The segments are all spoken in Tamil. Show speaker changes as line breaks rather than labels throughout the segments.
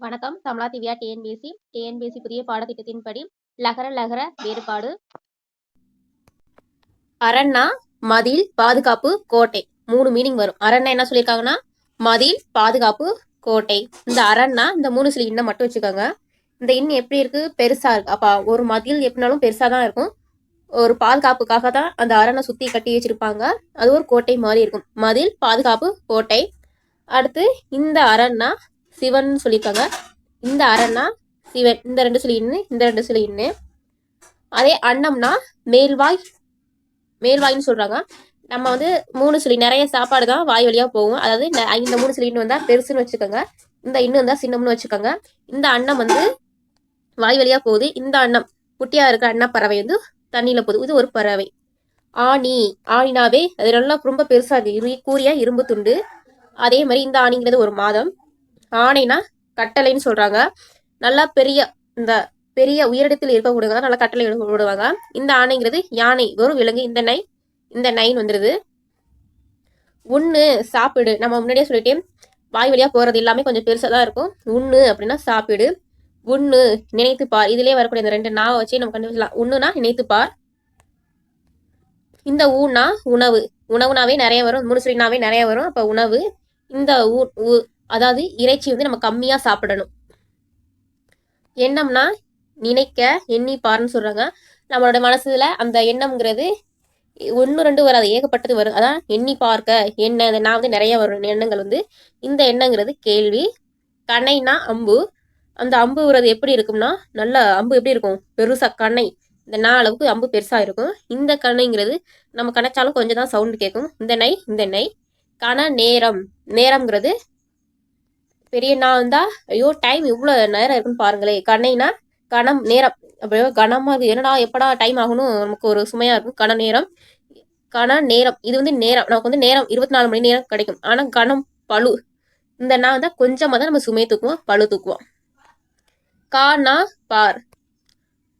வணக்கம். தமிழா திவ்யா டிஎன்பிஎஸ்சி. டிஎன்பிஎஸ்சி புதிய பாடத்திட்டத்தின்படி லகர லகர வேறுபாடு. அரண்னா மதில் பாதுகாப்பு கோட்டை. மூணு மீனிங் வரும். அரண்னா என்ன சொல்லியிருக்காங்கன்னா? மதில் பாதுகாப்பு கோட்டை. இந்த அரண்னா இந்த மூணு சில இன்னம் மட்டும் வச்சுக்கோங்க. இந்த இன் எப்படி இருக்கு? பெருசா இருக்கு. அப்ப ஒரு மதில் எப்படினாலும் பெருசா தான் இருக்கும். ஒரு பாதுகாப்புக்காக தான் அந்த அரணை சுத்தி கட்டி வச்சிருப்பாங்க. அது ஒரு கோட்டை மாதிரி இருக்கும். மதில் பாதுகாப்பு கோட்டை. அடுத்து இந்த அரண்னா சிவன் சொல்லியிருக்காங்க. இந்த அரண்னா சிவன். இந்த ரெண்டு சொல்லி இன்னு இந்த ரெண்டு சொல்லி இன்னு. அதே அன்னம்னா மேல்வாய் மேல்வாய்ன்னு சொல்றாங்க. நம்ம வந்து மூணு சிலி நிறைய சாப்பாடு தான் வாய் வழியா போகும். அதாவது இந்த மூணு சொல்லி இன்னும் வந்தா பெருசுன்னு வச்சுக்கோங்க. இந்த இன்னும் வந்தா சின்னம்னு வச்சுக்கோங்க. இந்த அன்னம் வந்து வாய் வழியா போகுது. இந்த அன்னம் குட்டியா இருக்கிற அன்ன பறவை வந்து தண்ணியில போகுது. இது ஒரு பறவை. ஆணி ஆணினாவே அது நல்லா ரொம்ப பெருசா இருக்கு. இரு கூறிய இரும்பு துண்டு. அதே மாதிரி இந்த ஆணிங்கிறது ஒரு மாதம். ஆணைனா கட்டளைன்னு சொல்றாங்க. நல்லா பெரிய இந்த பெரிய உயரிடத்தில் இருக்கக்கூடியவங்க நல்லா கட்டளை விடுவாங்க இந்த ஆணைங்கிறது யானை வெறும் விலங்கு. இந்த நை இந்த நைன் வந்துருது. உண்ணு சாப்பிடு. நம்ம முன்னாடியே சொல்லிட்டேன் வாய் வழியா போறது எல்லாமே கொஞ்சம் பெருசா தான் இருக்கும். உண்ணு அப்படின்னா சாப்பிடு. உண்ணு நினைத்து பார். இதுலயே வரக்கூடிய இந்த ரெண்டு நாவை வச்சு நம்ம கண்டுபிடிச்சலாம் உண்ணுனா நினைத்து பார். இந்த ஊனா உணவு. உணவுனாவே நிறைய வரும். மூணு நிறைய வரும். அப்ப உணவு. இந்த ஊ அதாவது இறைச்சி வந்து நம்ம கம்மியாக சாப்பிடணும். எண்ணம்னா நினைக்க எண்ணி பாருன்னு சொல்கிறாங்க நம்மளோட மனசுல அந்த எண்ணம்ங்கிறது ஒன்று ரெண்டு வராது. ஏகப்பட்டது வரும். அதான் எண்ணி பார்க்க என்ன நான் வந்து நிறைய வரும். எண்ணங்கள் வந்து இந்த எண்ணங்கிறது கேள்வி. கனைனா அம்பு. அந்த அம்பு வர்றது எப்படி இருக்கும்னா நல்ல அம்பு எப்படி இருக்கும்? பெருசாக கணை இந்த நா அளவுக்கு அம்பு பெருசாக இருக்கும். இந்த கணைங்கிறது நம்ம கணைச்சாலும் கொஞ்சம் தான் சவுண்டு கேட்கும் இந்த நை இந்த நை கண நேரம். நேரம்ங்கிறது பெரிய நான் வந்தா ஐயோ டைம் இவ்வளோ நேரம் இருக்குன்னு பாருங்களேன் கண்ணைனா கணம் நேரம். அப்படியோ கனமாக இருக்கு. என்னடா எப்படா டைம் ஆகணும் நமக்கு ஒரு சுமையா இருக்கும். கண நேரம் கண நேரம். இது வந்து நேரம். நமக்கு வந்து நேரம் இருபத்தி நாலு மணி நேரம் கிடைக்கும். ஆனால் கணம் பழு. இந்த நான் தான் கொஞ்சமாக தான் நம்ம சுமையை தூக்குவோம் பழு தூக்குவோம். கானா பார்.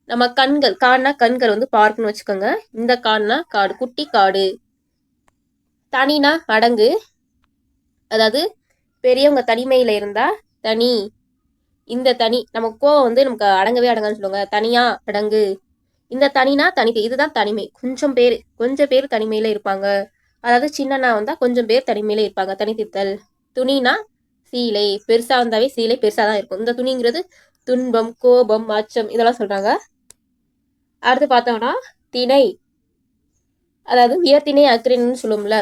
நம்ம கண்கள் கானா கண்கள் வந்து பார்க்குன்னு வச்சுக்கோங்க. இந்த கான்னா காடு. குட்டி காடு. தனினா அடங்கு. அதாவது பெரியவங்க தனிமையில இருந்தா தனி. இந்த தனி நம்ம கோவம் வந்து நமக்கு அடங்கவே அடங்கான்னு சொல்லுவாங்க. தனியா அடங்கு. இந்த தனினா தனி இதுதான் தனிமை. கொஞ்சம் பேர் கொஞ்சம் பேர் தனிமையில இருப்பாங்க. அதாவது சின்னனா வந்தா கொஞ்சம் பேர் தனிமையில இருப்பாங்க. தனித்தித்தல் துணினா சீலை. பெருசா வந்தாவே சீலை பெருசா தான் இருக்கும். இந்த துணிங்கிறது துன்பம் கோபம் அச்சம் இதெல்லாம் சொல்றாங்க. அடுத்து பார்த்தோம்னா திணை. அதாவது உயர்த்திணை அக்ரின்னு சொல்லுவோம்ல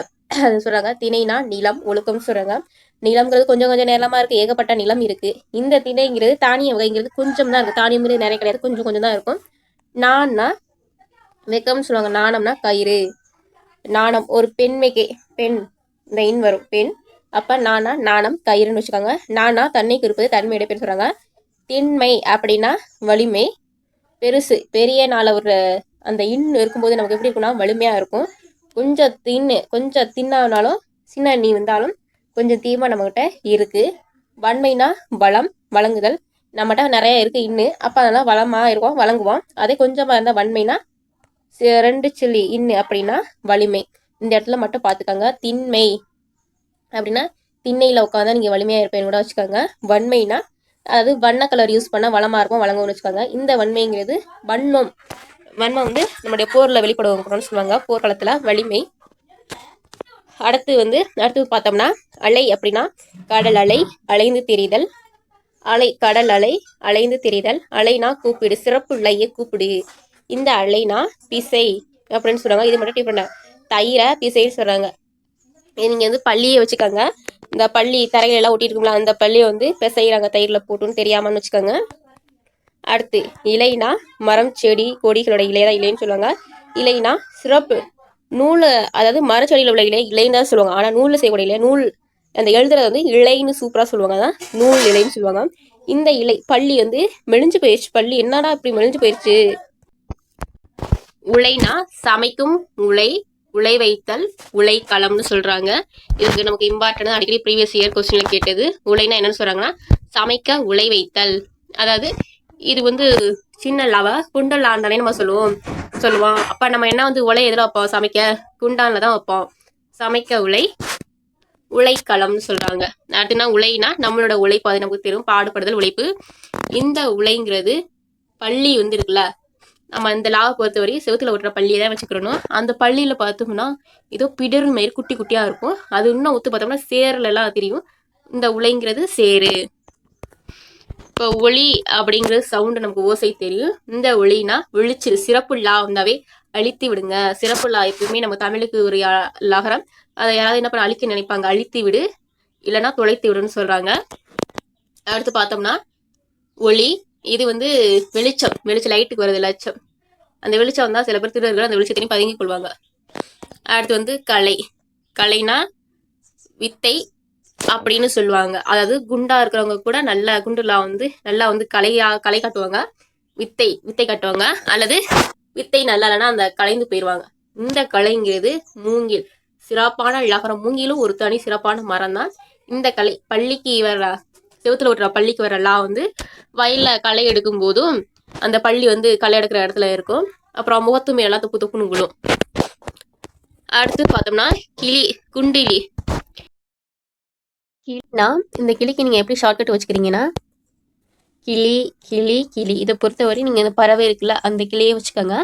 அது சொல்றாங்க. திணைனா நிலம் ஒழுக்கம் சொல்றாங்க. நிலம்ங்கிறது கொஞ்சம் கொஞ்சம் நிலமா இருக்கு ஏகப்பட்ட நிலம் இருக்கு. இந்த திணைங்கிறது தானிய வகைங்கிறது கொஞ்சம் தான் இருக்கு. தானியம்ங்கிறது நிறைய கிடையாது கொஞ்சம் கொஞ்சம் தான் இருக்கும். நான்னா வெக்கம்னு சொல்லுவாங்க. நாணம்னா கயிறு. நாணம் ஒரு பெண்மைக்கே பெண் இந்த இன் வரும் பெண். அப்ப நானா நாணம் கயிறுன்னு வச்சுக்கோங்க. நானா தன்னைக்கு இருப்பது தன்மையுடைய பேர் சொல்றாங்க. திண்மை அப்படின்னா வலிமை பெருசு. பெரிய நாள ஒரு அந்த இன் இருக்கும்போது நமக்கு எப்படி இருக்கும்னா வலிமையா இருக்கும். கொஞ்சம் தின்னு கொஞ்சம் தின்னானாலும் சின்ன நீ வந்தாலும் கொஞ்சம் தீமை நம்மக்கிட்ட இருக்குது வன்மைனா பலம் வழங்குதல். நம்மகிட்ட நிறைய இருக்குது இன்னு. அப்போ அதெல்லாம் வளமாக இருக்கும் வழங்குவோம். அதே கொஞ்சமாக இருந்தால் வன்மைனா ரெண்டு சில்லி இன்னு அப்படின்னா வலிமை. இந்த இடத்துல மட்டும் பார்த்துக்கோங்க. திண்மை அப்படின்னா திண்ணையில் உட்காந்தா நீங்கள் வலிமையாக இருப்பேன்னு கூட வச்சுக்கோங்க. வன்மைனா அதாவது வண்ண கலர் யூஸ் பண்ணால் வளமாக இருக்கும் வழங்கும்னு வச்சுக்கோங்க. இந்த வன்மைங்கிறது வன்மம். வன்மம் வந்து நம்முடைய போரில் வெளிப்படுவோம் சொல்லுவாங்க. போர்க்களத்தில் வலிமை. அடுத்து வந்து அடுத்து பார்த்தோம்னா அலை அப்படின்னா கடல் அலை அலைந்து தெரிதல். அலை கடல் அலை அலைந்து தெரிதல். அலைனா கூப்பிடு சிறப்பு இல்லையே கூப்பிடு. இந்த அலைனா பிசை அப்படின்னு சொல்றாங்க இது மட்டும் பண்ண தயிரை பிசைன்னு சொல்றாங்க. நீங்கள் வந்து பள்ளியை வச்சுக்கோங்க. இந்த பள்ளி தரையில எல்லாம் ஒட்டிருக்குங்களா அந்த பள்ளியை வந்து பிசைகிறாங்க தயிரில் போட்டுன்னு தெரியாமன்னு வச்சுக்கோங்க. அடுத்து இலைனா மரம் செடி கொடிகளோட இலையதான் இலைன்னு சொல்லுவாங்க. இலைனா சிறப்பு நூலை அதாவது மரச்செடியில் உள்ள இலை இலைன்னு தான் சொல்லுவாங்க. ஆனால் நூலில் செய்யக்கூடிய இலை நூல் அந்த எழுதுறது வந்து இலைன்னு சூப்பராக சொல்லுவாங்க. அதான் நூல் இலைன்னு சொல்லுவாங்க. இந்த இலை பள்ளி வந்து மெலிஞ்சு போயிடுச்சு பள்ளி என்னடா இப்படி மெலிஞ்சு போயிடுச்சு உலைனா சமைக்கும் உலை உலை வைத்தல் உலை களம்னு சொல்றாங்க. இதுக்கு நமக்கு இம்பார்ட்டன் அடிக்கடி ப்ரீவியஸ் இயர் கொஸ்டின்ல கேட்டது. உலைனா என்னன்னு சொல்றாங்கன்னா சமைக்க உலை வைத்தல். அதாவது இது வந்து சின்ன லவ குண்டல் ஆண்டானே நம்ம சொல்லுவோம். சொல்லுவான். அப்போ நம்ம என்ன வந்து உலை எதில் வைப்போம்? சமைக்க? குண்டானில் தான் வைப்போம். சமைக்க உலை உழைக்களம்னு சொல்றாங்க. நாட்டுனா உழைனா நம்மளோட உழைப்பு அது நமக்கு தெரியும். பாடுபடுதல் உழைப்பு. இந்த உழைங்கிறது பள்ளி வந்து இருக்குல்ல? நம்ம இந்த லாவை பொறுத்தவரையும் செவுத்துல ஓட்டுற பள்ளியை தான் வச்சுக்கிறணும். அந்த பள்ளியில பார்த்தோம்னா ஏதோ பிடர் மாரி குட்டி குட்டியா இருக்கும். அது இன்னும் ஒத்து பார்த்தோம்னா சேரல எல்லாம் தெரியும். இந்த உழைங்கிறது சேரு. இப்போ ஒளி அப்படிங்கிறது சவுண்டு நமக்கு ஓசை தெரியும். இந்த ஒளினா விழிச்சு சிறப்பு லா வந்தாவே அழித்து விடுங்க. சிறப்பு லா எப்பவுமே நம்ம தமிழுக்கு ஒரு லகரம். அதை யாராவது என்ன பண்ண அழிக்க நினைப்பாங்க அழித்து விடு. இல்லைன்னா தொலைத்து விடுன்னு சொல்றாங்க. அடுத்து பார்த்தோம்னா ஒளி இது வந்து வெளிச்சம் வெளிச்சம் லைட்டுக்கு வருது லட்சம் அந்த வெளிச்சம் வந்தால் சில பேர் திருடர்கள் அந்த வெளிச்சத்தையும் பதுங்கிக் கொள்வாங்க. அடுத்து வந்து கலை. கலைனா வித்தை அப்படின்னு சொல்லுவாங்க. அதாவது குண்டா இருக்கிறவங்க கூட நல்ல குண்டுலா வந்து நல்லா வந்து கலையா கலை காட்டுவாங்க. வித்தை வித்தை காட்டுவாங்க. அல்லது வித்தை நல்லா இல்லைன்னா அந்த கலைந்து போயிடுவாங்க இந்த கலைங்கிறது மூங்கில். சிறப்பான லகரம். மூங்கிலும் ஒரு தனி சிறப்பான மரம் தான் இந்த கலை பள்ளிக்கு வர செவுத்துல விட்டுற பள்ளிக்கு வர லா வந்து வயல்ல களை எடுக்கும் போதும் அந்த பள்ளி வந்து களை எடுக்கிற இடத்துல இருக்கும். அப்புறம் முகத்து மேலாம் துப்பு துப்புன்னு விழும். அடுத்து பார்த்தோம்னா கிளி குண்டிலி. கிளினா இந்த கிளிக்கு நீங்கள் எப்படி ஷார்ட்கட் வச்சுக்கிறீங்கன்னா கிளி கிளி கிளி. இதை பொறுத்தவரை நீங்கள் இந்த பறவை இருக்குல்ல அந்த கிளியை வச்சுக்கோங்க.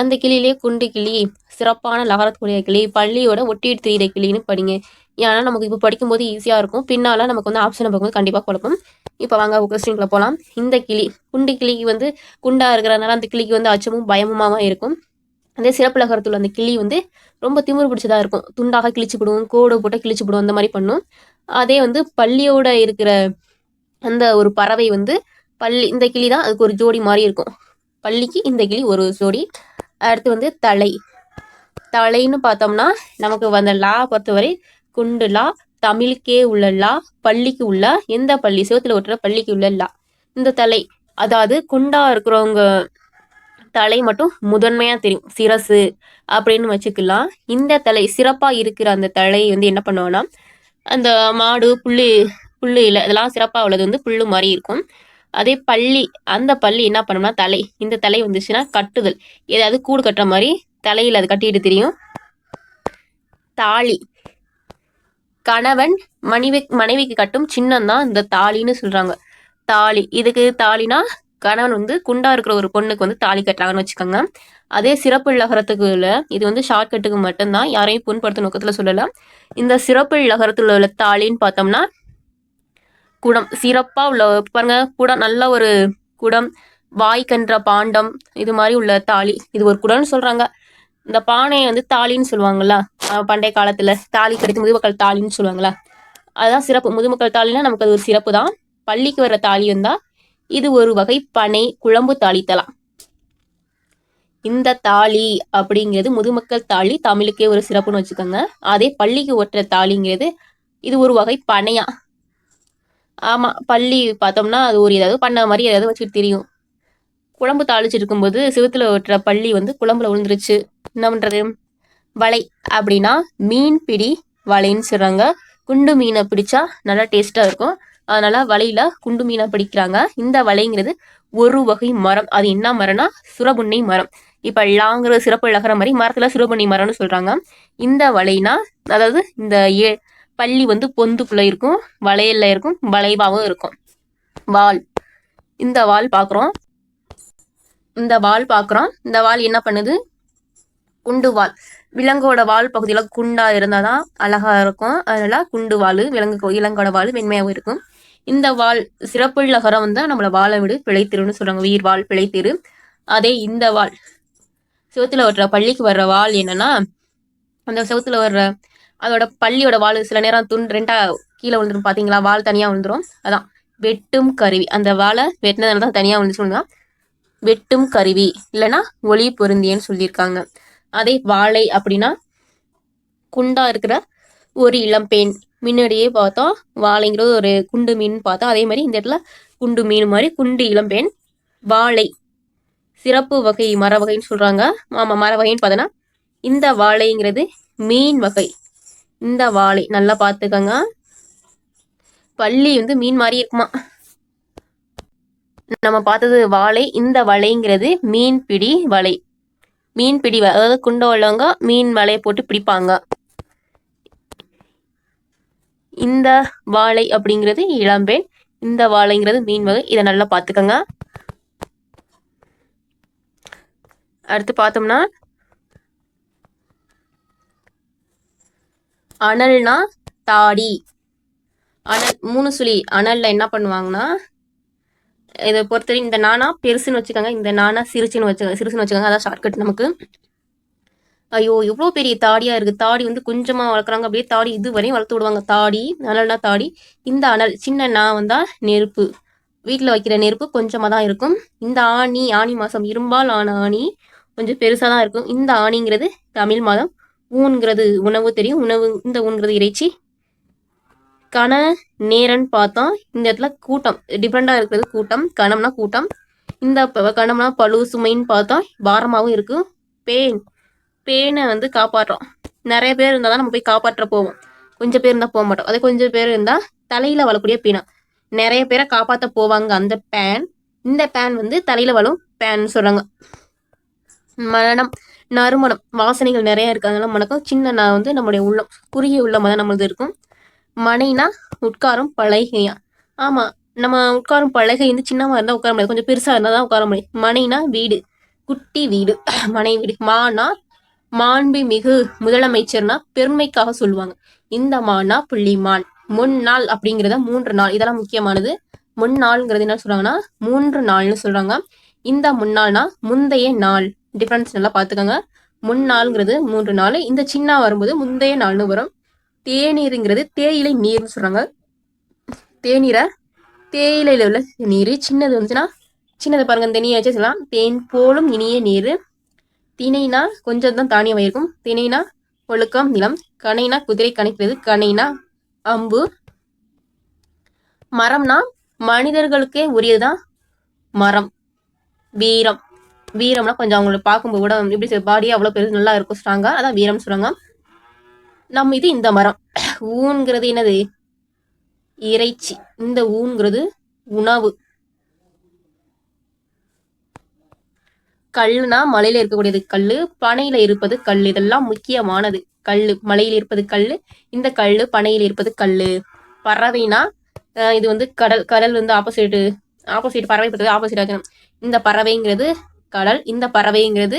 அந்த கிளியிலே குண்டு கிளி சிறப்பான லகரத்துக்குரிய கிளி பள்ளியோட ஒட்டிட்டு தெரியுற கிளின்னு படிங்க. ஏன்னா நமக்கு இப்போ படிக்கும்போது ஈஸியாக இருக்கும். பின்னால் நமக்கு வந்து ஆப்ஷனை பார்க்கும்போது கண்டிப்பாக குழப்பம் இப்போ வாங்க கொஸ்டின்குள்ளே போகலாம் இந்த கிளி குண்டு கிளிக்கு வந்து குண்டாக இருக்கிறதுனால அந்த கிளிக்கு வந்து அச்சமும் பயமுமாவும் இருக்கும். அதே சிறப்புலகரத்தில் அந்த கிளி வந்து ரொம்ப திமிரு பிடிச்சதாக இருக்கும். துண்டாக கிழிச்சு கிழிச்சுப்பிடும் கோடு போட்டு கிழிச்சுப்பிடும் அந்த மாதிரி பண்ணும். அதே வந்து பள்ளியோட இருக்கிற அந்த ஒரு பறவை வந்து பள்ளி இந்த கிளி தான் அதுக்கு ஒரு ஜோடி மாதிரி இருக்கும். பள்ளிக்கு இந்த கிளி ஒரு ஜோடி. அடுத்து வந்து தலை. தலைன்னு பார்த்தோம்னா நமக்கு வந்த லா பொறுத்தவரை குண்டு லா தமிழுக்கே உள்ள லா பள்ளிக்கு உள்ள எந்த பள்ளி சிவத்தில் ஒட்டுற பள்ளிக்கு உள்ள லா. இந்த தலை அதாவது குண்டா இருக்கிறவங்க தலை மட்டும் முதன்மையா தெரியும். சிரசு அப்படின்னு வச்சுக்கலாம். இந்த தலை சிறப்பா இருக்கிற அந்த தலை வந்து என்ன பண்ணுவோம்னா அந்த மாடு புல்லு புல்லு இல்லை இதெல்லாம் சிறப்பாக உள்ளது வந்து புல்லு மாதிரி இருக்கும். அதே பள்ளி அந்த பள்ளி என்ன பண்ணும்னா தலை. இந்த தலை வந்துச்சுன்னா கட்டுதல். ஏதாவது கூடு கட்டுற மாதிரி தலையில் அது கட்டிட்டு தெரியும். தாலி. கணவன் மனைவி மனைவிக்கு கட்டும் சின்னம் தான் இந்த தாலின்னு சொல்றாங்க. தாலி. இதுக்கு தாலினா கணவன் வந்து குண்டா இருக்கிற ஒரு பொண்ணுக்கு வந்து தாலி கட்டுறாங்கன்னு வச்சுக்கோங்க. அதே சிறப்பு லகரத்துக்கு உள்ள இது வந்து ஷார்ட்கட்டுக்கு மட்டும்தான் யாரையும் புண்படுத்த நோக்கத்துல சொல்லலாம் இந்த சிறப்பு லகரத்தில் உள்ள தாலின்னு பார்த்தோம்னா குடம் சிறப்பா உள்ள பாருங்க குடம் நல்ல ஒரு குடம் வாய்க்கன்ற பாண்டம் இது மாதிரி உள்ள தாலி. இது ஒரு குடம்னு சொல்றாங்க. இந்த பானையை வந்து தாலின்னு சொல்லுவாங்கல்ல பண்டைய காலத்துல தாலி கிடைத்து முதுமக்கள் தாலின்னு சொல்லுவாங்களா அதுதான் சிறப்பு. முதுமக்கள் தாலினா நமக்கு அது ஒரு சிறப்பு தான் பள்ளிக்கு வர தாலி இருந்தால் இது ஒரு வகை பனை குழம்பு தாளித்தலாம். இந்த தாலி அப்படிங்கிறது முதுமக்கள் தாலி தமிழுக்கே ஒரு சிறப்புன்னு வச்சுக்கோங்க. அதே பள்ளிக்கு ஒட்டுற தாலிங்கிறது இது ஒரு வகை பனையா. ஆமா பள்ளி பார்த்தோம்னா அது ஒரு ஏதாவது பண்ண மாதிரி ஏதாவது வச்சுட்டு தெரியும். குழம்பு தாளிச்சிட்டு இருக்கும்போது சிவத்துல ஒட்டுற பள்ளி வந்து குழம்புல விழுந்துருச்சு என்ன பண்றது? வலை அப்படின்னா மீன் பிடி வலைன்னு சொல்றாங்க. குண்டு மீனை பிடிச்சா நல்லா டேஸ்டா இருக்கும். அதனால வலையில குண்டு மீனா பிடிக்கிறாங்க. இந்த வலைங்கிறது ஒரு வகை மரம். அது என்ன மரம்னா சுரபுன்னை மரம். இப்ப லாங்கிற சிறப்பு இழகிற மாதிரி மரத்துல சுரபுன்னை மரம்னு சொல்றாங்க. இந்த வலைனா அதாவது இந்த ஏ பள்ளி வந்து பொந்துக்குள்ள இருக்கும் வளையல்ல இருக்கும் வளைவாவும் இருக்கும். வால். இந்த வால் பார்க்குறோம் இந்த வால் பார்க்குறோம் இந்த வால் என்ன பண்ணுது? குண்டு வால். விலங்கோட வால் பகுதியில் குண்டா இருந்தால் தான் அழகா இருக்கும். அதனால குண்டு வால் விலங்கு இலங்கோட வால் மென்மையாகவும் இருக்கும். இந்த வால் சிறப்புள்ளகரம் வந்து நம்மளை வாழ விடு பிழைத்திருன்னு சொல்றாங்க. உயிர் வாழ் பிழைத்திரு. அதே இந்த வால் சிவத்துல வர்ற பள்ளிக்கு வர்ற வால் என்னன்னா அந்த சிவத்துல வர்ற அதோட பள்ளியோட வால் சில நேரம் துண் ரெண்டா கீழே விழுந்துரும். பாத்தீங்களா? வால் தனியா விழுந்துரும். அதான். வெட்டும் கருவி. அந்த வாழை வெட்டினதுனால தான் தனியா விழுந்துச்சுன்னா வெட்டும் கருவி. இல்லைன்னா ஒளி பொருந்தியன்னு சொல்லியிருக்காங்க. அதே வாழை அப்படின்னா குண்டா இருக்கிற ஒரு இளம்பெண் முன்னாடியே பார்த்தோம். வாழைங்கிறது ஒரு குண்டு மீன் பார்த்தோம். அதே மாதிரி இந்த இடத்துல குண்டு மீன் மாதிரி குண்டு இளம்பெண் வாழை சிறப்பு வகை மர வகைன்னு சொல்கிறாங்க ஆமாம் மர வகைன்னு பார்த்தோன்னா இந்த வாழைங்கிறது மீன் வகை. இந்த வாழை நல்லா பார்த்துக்கங்க. பள்ளி வந்து மீன் மாதிரி இருக்குமா? நம்ம பார்த்தது வாழை இந்த வலைங்கிறது மீன் பிடி வலை. மீன் பிடி அதாவது குண்டை உள்ளவங்க மீன் வலையை போட்டு பிடிப்பாங்க. இந்த வாழை அப்படிங்கிறது இளம்பெண் இந்த வாழைங்கிறது மீன் வகை. இதை நல்லா பார்த்துக்கோங்க. அடுத்து பார்த்தோம்னா அனல்னா தாடி. அனல் மூணு சுழி. அனல்ல என்ன பண்ணுவாங்கன்னா இதை பொறுத்தவரை இந்த நானா பெருசுன்னு வச்சுக்கோங்க. இந்த நானா சிறுச்சுன்னு வச்சு சிறுசுன்னு வச்சுக்கோங்க. அதான் ஷார்ட்கட் நமக்கு. ஐயோ எவ்வளோ பெரிய தாடியாக இருக்குது தாடி வந்து கொஞ்சமாக வளர்க்குறாங்க. அப்படியே தாடி இது வரையும் வளர்த்து விடுவாங்க. தாடி அனல்னா தாடி. இந்த அனல் சின்ன நான் வந்தா நெருப்பு. வீட்டில் வைக்கிற நெருப்பு கொஞ்சமாக தான் இருக்கும். இந்த ஆணி ஆணி மாதம் இரும்பால் ஆன ஆணி கொஞ்சம் பெருசாக தான் இருக்கும். இந்த ஆணிங்கிறது தமிழ் மாதம். ஊன்கிறது உணவு தெரியும். உணவு இந்த ஊன்கிறது இறைச்சி. கண நேரன்னு பார்த்தா இந்த இடத்துல கூட்டம். டிஃப்ரெண்டாக இருக்கிறது கூட்டம். கணம்னா கூட்டம். இந்த கணம்னா பழு சுமைன்னு பார்த்தா பாரமாகவும் இருக்கும் பேன். பேனை வந்து காப்பாற்றுறோம். நிறைய பேர் இருந்தால் தான் நம்ம போய் காப்பாற்ற போவோம். கொஞ்சம் பேர் இருந்தால் போக மாட்டோம். அதே கொஞ்சம் பேர் இருந்தால் தலையில் வளக்கூடிய பேனா. நிறைய பேரை காப்பாற்ற போவாங்க அந்த பேன். இந்த பேன் வந்து தலையில் வளம் பேன் சொல்கிறாங்க மனம் நறுமணம் வாசனைகள் நிறைய இருக்கு. அதெல்லாம் மணக்கும் சின்ன நான் வந்து நம்மளுடைய உள்ளம் குறுகிய உள்ளமாக தான் நம்மளது இருக்கும். மனைனா உட்காரும் பலகையா. ஆமாம் நம்ம உட்காரும் பலகை வந்து சின்னமாக இருந்தால் உட்கார முடியாது. கொஞ்சம் பெருசாக இருந்தால் தான் உட்கார முடியும். மனைனா வீடு குட்டி வீடு மனை வீடு. மானா மாண்பு மிகு முதலமைச்சர்னா பெருமைக்காக சொல்லுவாங்க. இந்த மானா புள்ளிமான் முன்னாள் அப்படிங்கிறத மூன்று நாள். இதெல்லாம் முக்கியமானது. முன்னாள்ங்கிறது என்ன சொல்றாங்கன்னா மூன்று நாள்னு சொல்றாங்க. இந்த முன்னாள்னா முந்தைய நாள். டிஃபரன்ஸ் நல்லா பார்த்துக்கோங்க. முன்னாள்ங்கிறது மூன்று நாள். இந்த சின்ன வரும்போது முந்தைய நாள்னு வரும். தேநீருங்கிறது தேயிலை நீர்னு சொல்றாங்க. தேநீரை தேயிலையில் உள்ள நீர் சின்னது வந்துச்சுன்னா சின்னது பாருங்க இந்த நீர் வச்சு சொல்லலாம் தேன் போலும் இனிய நீர். திணைனா கொஞ்சம் தான் தானியம் இருக்கும் திணைனா ஒழுக்கம் நிலம் கனைனா குதிரை கணிக்கிறது கனைனா அம்பு. மரம்னா மனிதர்களுக்கே உரியதுதான் மரம். வீரம். வீரம்னா கொஞ்சம் அவங்கள பார்க்கும்போது கூட எப்படி பாடியே அவ்வளோ பெருசு நல்லா இருக்கும் ஸ்ட்ராங்காக அதான் வீரம்னு சொல்கிறாங்க நம்ம இது இந்த மரம். ஊன்கிறது என்னது? இறைச்சி. இந்த ஊன்கிறது உணவு. கல்லுனா மலையில இருக்கக்கூடியது கல்லு பனையில இருப்பது கல் இதெல்லாம் முக்கியமானது. கல்லு மலையில் இருப்பது கல்லு இந்த கல்லு பனையில் இருப்பது கல்லு. பறவைனா இது வந்து கடல் கடல் வந்து ஆப்போசிட் ஆப்போசிட் பறவை பற்றி ஆப்போசிட் ஆகணும் இந்த பறவைங்கிறது கடல் இந்த பறவைங்கிறது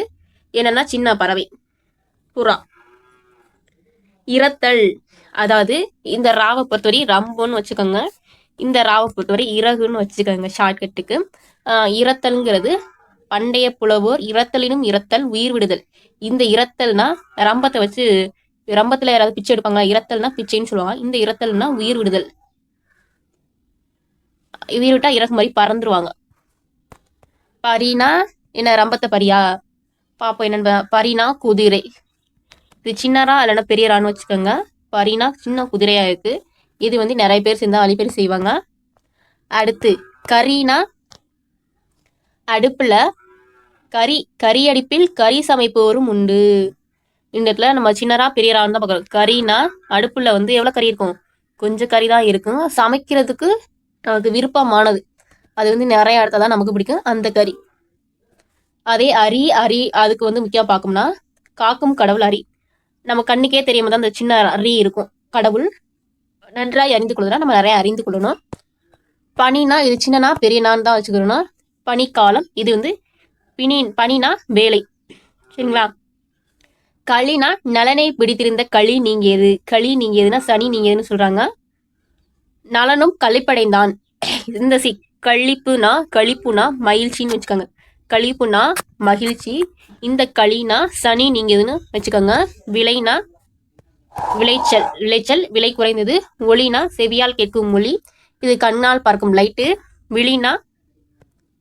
என்னன்னா சின்ன பறவை. புறா. இரத்தல். அதாவது இந்த ராவை பொறுத்தவரை ரம்புன்னு வச்சுக்கோங்க. இந்த ராவை பொறுத்தவரை இறகுன்னு வச்சுக்கோங்க ஷார்ட்கட்டுக்கு இரத்தல்ங்கிறது பண்டைய புலவோர் இரத்தலினும் இரத்தல் உயிர் விடுதல். இந்த இரத்தல்னா ரம்பத்தை வச்சு ரம்பத்துல யாராவது பிச்சை எடுப்பாங்களா? இரத்தல்னா பிச்சைன்னு சொல்லுவாங்க. இந்த இரத்தல்னா உயிர் விடுதல். உயிர் விட்டா இறக்கு மாதிரி பறந்துருவாங்க. பரினா என்ன ரம்பத்தை பரியா பாப்போம் என்னன்னு பரினா குதிரை. இது சின்னரா இல்லைன்னா பெரியரான்னு வச்சுக்கோங்க. பரினா சின்ன குதிரையா இருக்கு. இது வந்து நிறைய பேர் சேர்ந்தா வழிபேர் செய்வாங்க. அடுத்து கரீனா. அடுப்புல கறி கறி அடுப்பில் கறி உண்டு. இந்த இடத்துல நம்ம சின்னரா பெரியரான்னு தான் பார்க்குறோம் கறினா அடுப்புல வந்து எவ்வளோ கறி இருக்கும்? கொஞ்சம் கறி தான் இருக்கும். சமைக்கிறதுக்கு நமக்கு விருப்பமானது. அது வந்து நிறைய இடத்த தான் நமக்கு பிடிக்கும். அந்த கறி. அதே அரி அரி அதுக்கு வந்து முக்கியம் பார்க்கும்னா காக்கும் கடவுள் அரி. நம்ம கண்ணுக்கே தெரியாம தான் அந்த சின்ன அரி இருக்கும். கடவுள் நன்றாய் அறிந்து கொள்ளுதா நம்ம நிறைய அறிந்து கொள்ளணும். பனினா இது சின்னனா பெரியனான்னு தான் வச்சுக்கணும் பனிக்காலம். இது வந்து பினின் பனினா வேலை. சரிங்களா? களினா நலனை பிடித்திருந்த களி நீங்கியது. களி நீங்கியதுன்னா சனி நீங்கியதுன்னு சொல்றாங்க. நலனும் கழிப்படைந்தான். இந்த சி கழிப்புனா கழிப்புனா மகிழ்ச்சின்னு வச்சுக்கோங்க. கழிப்புனா மகிழ்ச்சி இந்த களினா சனி நீங்கியதுன்னு வச்சுக்கோங்க. விலைனா விளைச்சல் விளைச்சல் விலை குறைந்தது. ஒளினா செவியால் கேட்கும் மொழி இது கண்ணால் பார்க்கும் லைட்டு விழினா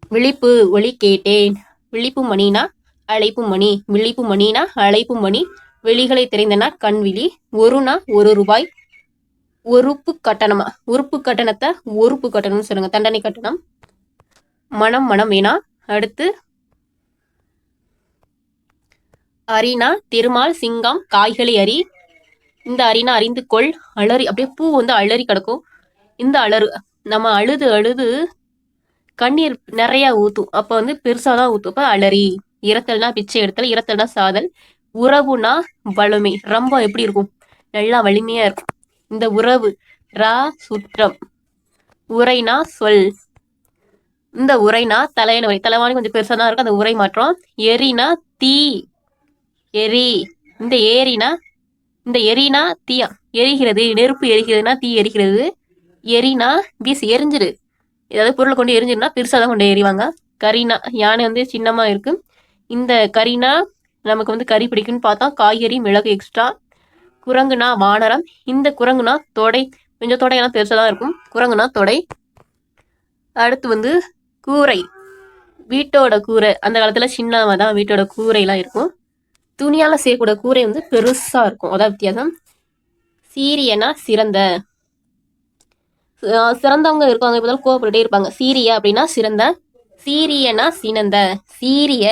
விழிப்பு ஒளி கேட்டேன். விழிப்பு மணினா அழைப்பு மணி விழிப்பு மணினா அழைப்பு மணி. வெளிகளை தெரிந்தனா கண்விழி ஒருனா ஒரு ரூபாய். உறுப்பு கட்டணமா உறுப்பு கட்டணத்தை உறுப்பு கட்டணம்னு சொல்லுங்க. தண்டனை கட்டணம். மனம் மனம் வேணா அடுத்து அரினா திருமால் சிங்கம் காய்களை அரி. இந்த அரினா அறிந்து கொள். அலறி அப்படியே பூ வந்து அலறி கிடக்கும். இந்த அலறு நம்ம அழுது அழுது கண்ணீர் நிறைய ஊத்தும். அப்ப வந்து பெருசா தான் ஊத்தும். அப்ப அலறி இரத்தல்னா பிச்சை எடுத்தல் இரத்தல்னா சாதல். உறவுனா வலிமை. ரொம்ப எப்படி இருக்கும்? நல்லா வலிமையா இருக்கும். இந்த உறவு ரா சுற்றம். உரைனா சொல். இந்த உரைனா தலையண வரி தலைவாணி கொஞ்சம் பெருசாக தான் இருக்கும். அந்த உரை மாற்றம். எரினா தீ. எரி இந்த ஏரினா இந்த எரினா தீயா. எரிகிறது. நெருப்பு எரிகிறதுனா தீ எரிகிறது. எரினா வீசி. எரிஞ்சிரு. ஏதாவது பொருளை கொண்டு எரிஞ்சிருந்தா பெருசாக தான் கொண்டு எறிவாங்க கரீனா யானை வந்து சின்னமாக இருக்கு. இந்த கரீனா நமக்கு வந்து கறி பிடிக்கும்னு பார்த்தா காய்கறி மிளகு எக்ஸ்ட்ரா குரங்குனா வானரம். இந்த குரங்குனா தொடை. கொஞ்சம் தொடையெல்லாம் பெருசாக தான் இருக்கும். குரங்குனா தொடை. அடுத்து வந்து கூரை. வீட்டோட கூரை. அந்த காலத்தில் சின்னமாக தான் வீட்டோட கூரையெல்லாம் இருக்கும். துணியால் செய்யக்கூடிய கூரை வந்து பெருசாக இருக்கும். அதான் வித்தியாசம். சீரியனா சிறந்த சிறந்தவங்க இருப்பாங்க இப்போ கோவப்பட்டுட்டே இருப்பாங்க. சீரிய அப்படின்னா சிறந்த சீரியனா சினந்த சீரிய.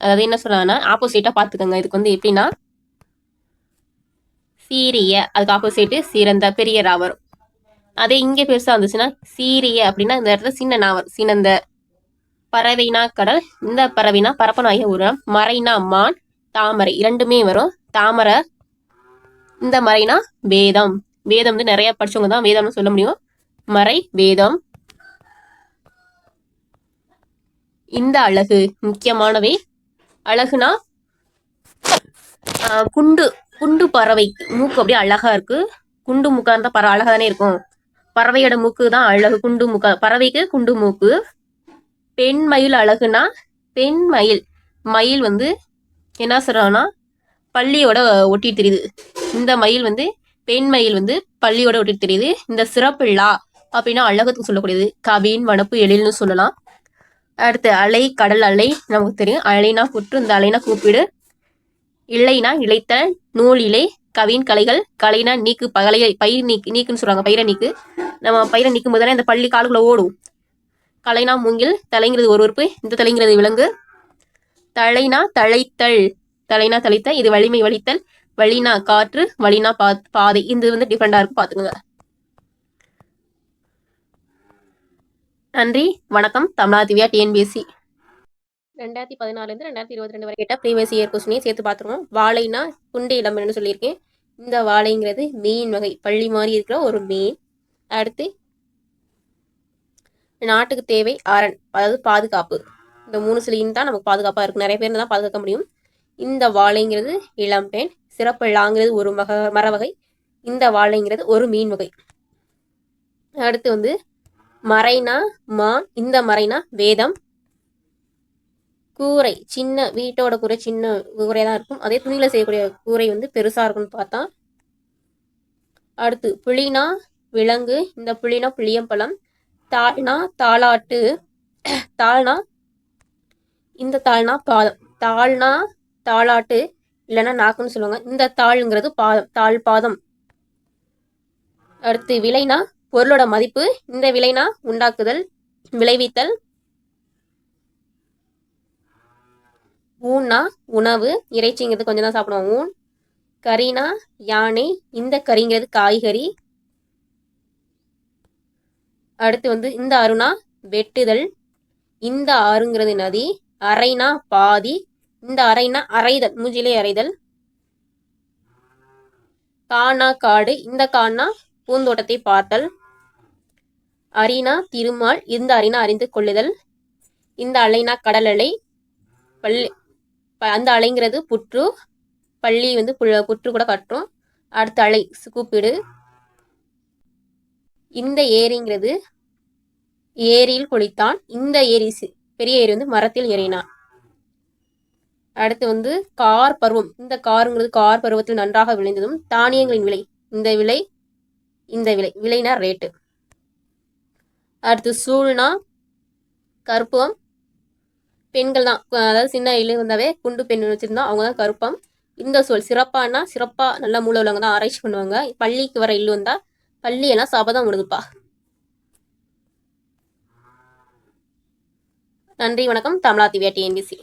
அதாவது என்ன சொல்றாங்கன்னா ஆப்போசிட்டா பாத்துக்கோங்க. இதுக்கு வந்து எப்படின்னா சீரிய அதுக்கு ஆப்போசிட்டு சிறந்த பெரிய வரும் அதே இங்கே பெருசாக வந்துச்சுன்னா சீரிய அப்படின்னா இந்த இடத்துல சின்ன நாவர் சினந்த. பறவைனா கடல் இந்த பறவைனா பரப்பனாகிய உரம் மறைனா மான் தாமரை. இரண்டுமே வரும். தாமரை இந்த மறைனா வேதம். வேதம் வந்து நிறைய படிச்சவங்க தான் வேதம்னு சொல்ல முடியும். மறை வேதம். இந்த அழகு முக்கியமானவை. அழகுனா குண்டு குண்டு பறவை மூக்கு அப்படியே அழகா இருக்கு. குண்டு மூக்கா இருந்தா பற அழகா தானே இருக்கும். பறவையோட மூக்கு தான் அழகு குண்டு மூக்கா பறவைக்கு குண்டு மூக்கு. பெண் மயில் அழகுனா பெண் மயில் மயில் வந்து என்ன சொல்றாங்கன்னா பள்ளியோட ஒட்டி தெரியுது. இந்த மயில் வந்து பெண்மயில் வந்து பள்ளியோட விட்டு தெரியுது. இந்த சிறப்பில்லா அப்படின்னா அழகத்துக்கு சொல்லக்கூடியது. கவின் வனப்பு எழில்னு சொல்லலாம். அடுத்து அலை கடல் அலை நமக்கு தெரியும். அலைனா புற்று இந்த அலைனா கூப்பிடு. இலைனா இழைத்த நூல் இலை கவின் கலைகள் கலைனா நீக்கு பகலை பயிர் நீக்கு நீக்குன்னு சொல்றாங்க பயிரை நீக்கு. நம்ம பயிரை நீக்கும் போது இந்த பள்ளி காலுக்குள்ள ஓடும். கலைனா மூங்கில் தலைங்கிறது ஒரு உறுப்பு இந்த தலைங்கிறது விலங்கு. தலைனா தழைத்தல் தலைனா தழைத்த இது வலிமை வலித்தல். வழினா காற்று வழினா பா பாதை. இது வந்து டிஃப்ரெண்டா இருக்கும். பாத்துக்கோங்க. நன்றி. வணக்கம். தமிழா திவ்யா டிஎன்பிஎஸ்சி. ரெண்டாயிரத்தி பதினாலுலேருந்து ரெண்டாயிரத்தி இருபத்தி ரெண்டு வரை கேட்ட ப்ரீவியஸ் இயர் கொஸ்டினையும் சேர்த்து பார்த்துருவோம். வாழைனா குண்டு இளம்பெண்ணு சொல்லியிருக்கேன். இந்த வாழைங்கிறது மீன் வகை. பள்ளி மாதிரி இருக்கிற ஒரு மீன். அடுத்து நாட்டுக்கு தேவை அரண் அதாவது பாதுகாப்பு. இந்த மூணு சிலையும் தான் நமக்கு பாதுகாப்பாக இருக்கும் நிறைய பேர் தான் பாதுகாக்க முடியும். இந்த வாழைங்கிறது இளம்பெண் சிறப்பல்லாங்கிறது ஒரு மக மர வகை இந்த வாழைங்கிறது ஒரு மீன் வகை. அடுத்து வந்து மறைனா மான் இந்த மறைனா வேதம். கூரை சின்ன வீட்டோட கூரை சின்ன கூரையாக தான் இருக்கும். அதே துணியில் செய்யக்கூடிய கூரை வந்து பெருசாக இருக்கும்னு பார்த்தா. அடுத்து புளினா விலங்கு இந்த புளினா புளியம்பழம். தாழ்னா தாளாட்டு தாழ்னா இந்த தாழ்னா பாதம். தாழ்னா தாளாட்டு இல்லைன்னா நாக்குன்னு சொல்லுவாங்க. இந்த தாழ்ங்கிறது பாதம் தாழ் பாதம். அடுத்து விலைனா பொருளோட மதிப்பு இந்த விலைனா உண்டாக்குதல் விளைவித்தல். ஊன்னா உணவு இறைச்சிங்கிறது கொஞ்சம் தான் சாப்பிடுவோம். ஊன் கறினா யானை இந்த கறிங்கிறது காய்கறி. அடுத்து வந்து இந்த அருணா வெட்டுதல். இந்த ஆறுங்கிறது நதி அரைனா பாதி இந்த அரைனா அரைதல் மூஞ்சிலே அரைதல் காணா காடு இந்த காணா பூந்தோட்டத்தை பார்த்தல். அரினா திருமால் இந்த அரினா அறிந்து கொள்ளுதல். இந்த அலைனா கடல் அலை. பள்ளி அந்த அலைங்கிறது புற்று. பள்ளி வந்து புற்று கூட கட்டுறோம் அடுத்த அலை கூப்பிடு. இந்த ஏரிங்கிறது ஏரியில் குளித்தான். இந்த ஏரி பெரிய ஏரி வந்து மரத்தில் ஏறினான். அடுத்து வந்து கார் பருவம். இந்த காருங்கிறது கார் பருவத்தில் நன்றாக விளைந்ததும் தானியங்களின் விலை. இந்த விலை இந்த விலை விலைனா ரேட்டு அடுத்து சூழ்னா கருப்பம். பெண்கள் தான். அதாவது சின்ன இலை வந்தாவே குண்டு பெண் வச்சுருந்தா அவங்க தான் கருப்பம். இந்த சொல் சிறப்பானா சிறப்பாக நல்ல மூல உள்ளவங்க தான் ஆராய்ச்சி பண்ணுவாங்க. பள்ளிக்கு வர இல்லு வந்தால் பள்ளியெல்லாம் சபதம் விடுதுப்பா. நன்றி வணக்கம். தமிழா திவ்யா டிஎன்பிசி